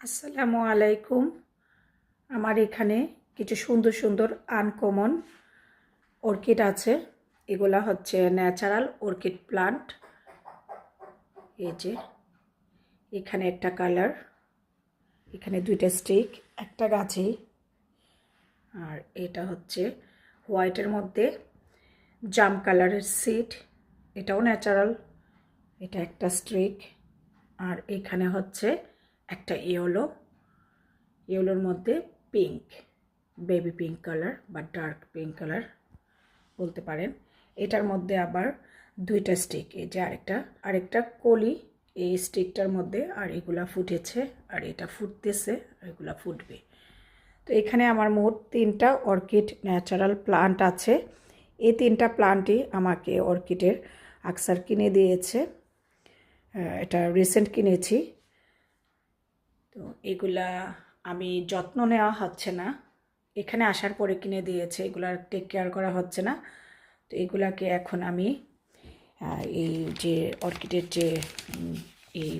আসসালামু আলাইকুম। আমার এখানে কিছু সুন্দর সুন্দর আনকমন অর্কিড আছে। এগুলা হচ্ছে ন্যাচারাল অর্কিড প্লান্ট এই যে, এখানে একটা কালার এখানে দুইটা স্টিক একটা গাছেই আর এটা হচ্ছে হোয়াইটের মধ্যে জাম কালারের সিট এটাও ন্যাচারাল এটা একটা স্ট্রিক আর এখানে হচ্ছে একটা ইয়েলো, ইয়েলোর মধ্যে পিঙ্ক বেবি পিঙ্ক কালার বা ডার্ক পিঙ্ক কালার বলতে পারেন। এটার মধ্যে আবার দুইটা স্টিক এই যে আরেকটা আরেকটা কলি, এই স্টিকটার মধ্যে আর এগুলা ফুটেছে আর এটা ফুটতেছে আর এগুলা ফুটবে। তো এখানে আমার মোট তিনটা অর্কিড ন্যাচারাল প্লান্ট আছে। এই তিনটা প্লান্টই আমাকে অর্কিডের আকসার কিনে দিয়েছে। এটা রিসেন্ট কিনেছি। তো এগুলা আমি যত্ন নেওয়া হচ্ছে না। এখানে আসার পরে কিনে দিয়েছে, এগুলার টেক কেয়ার করা হচ্ছে না। তো এগুলাকে এখন আমি এই যে অর্কিডের যে এই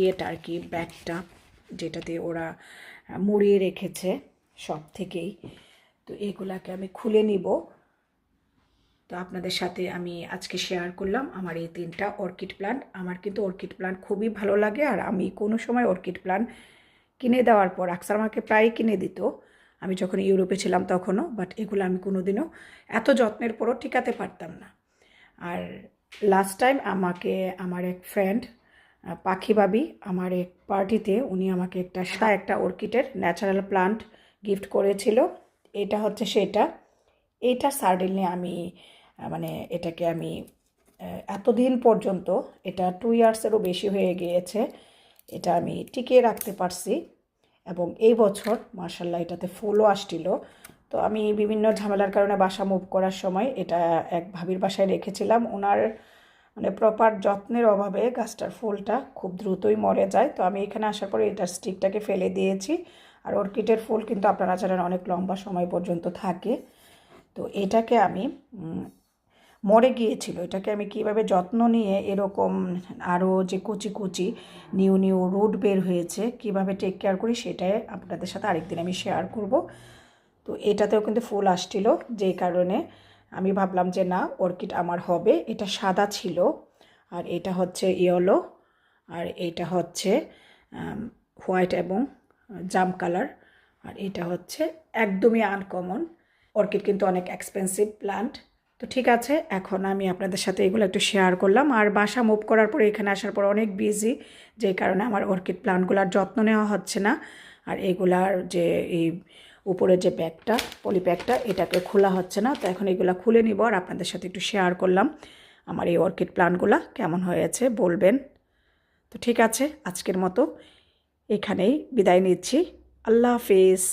ইয়েটা আর কি, ব্যাগটা যেটাতে ওরা মুড়িয়ে রেখেছে সব থেকেই, তো এগুলাকে আমি খুলে নিব। তো আপনাদের সাথে আমি আজকে শেয়ার করলাম আমার এই তিনটা অর্কিড প্লান্ট আমার কিন্তু অর্কিড প্লান্ট খুবই ভালো লাগে আর আমি কোনো সময় অর্কিড প্লান্ট কিনে দেওয়ার পর আকসার আমাকে প্রায় কিনে দিত। আমি যখন ইউরোপে ছিলাম তখনও বাট এগুলো আমি কোনোদিনও এত যত্নের পরও টিকাতে পারতাম না। আর লাস্ট টাইম আমাকে, আমার এক ফ্রেন্ড পাখি বাবি আমার এক পার্টিতে উনি আমাকে একটা একটা অর্কিডের ন্যাচারাল প্লান্ট গিফট করেছিল। এটা হচ্ছে সেটা। এইটা সার্ডেনলি আমি মানে এটাকে আমি এতদিন পর্যন্ত এটা টু ইয়ার্সেরও বেশি হয়ে গিয়েছে, এটা আমি টিকিয়ে রাখতে পারছি। এবং এই বছর মার্শাল্লাহ এটাতে ফুলও আসছিল। তো আমি বিভিন্ন ঝামেলার কারণে বাসা মুভ করার সময় এটা এক ভাবির বাসায় রেখেছিলাম। ওনার মানে প্রপার যত্নের অভাবে গাছটার ফুলটা খুব দ্রুতই মরে যায়। তো আমি এখানে আসার পরে এটার স্টিকটাকে ফেলে দিয়েছি। আর অর্কিডের ফুল কিন্তু আপনারা জানেন অনেক লম্বা সময় পর্যন্ত থাকে। তো এটাকে আমি মরে গিয়েছিল। এটাকে আমি কীভাবে যত্ন নিয়ে এরকম আরও যে কুচি কুচি নিউ নিউ রুট বের হয়েছে, কীভাবে টেক কেয়ার করি সেটাই আপনাদের সাথে আরেকদিন আমি শেয়ার করব। তো এটাতেও কিন্তু ফুল আসছিল যেই কারণে আমি ভাবলাম যে না, অর্কিড আমার হবে, এটা সাদা ছিল। আর এটা হচ্ছে ইয়েলো, আর এটা হচ্ছে হোয়াইট এবং জাম কালার, আর এটা হচ্ছে একদমই আনকমন। অর্কিড কিন্তু অনেক এক্সপেন্সিভ প্লান্ট তো ঠিক আছে, এখন আমি আপনাদের সাথে এগুলো একটু শেয়ার করলাম। আর বাসা মুভ করার পরে এখানে আসার পর অনেক বিজি যে কারণে আমার অর্কিড প্লান্টগুলোর যত্ন নেওয়া হচ্ছে না। আর এগুলার যে এই উপরে যে ব্যাগটা পলি ব্যাগটা, এটাকে খোলা হচ্ছে না। তো এখন এগুলো খুলে নিব আর আপনাদের সাথে একটু শেয়ার করলাম আমার এই অর্কিড প্লান্টগুলো কেমন হয়েছে বলবেন। তো ঠিক আছে, আজকের মতো এখানেই বিদায় নিচ্ছি। আল্লাহ হাফিজ।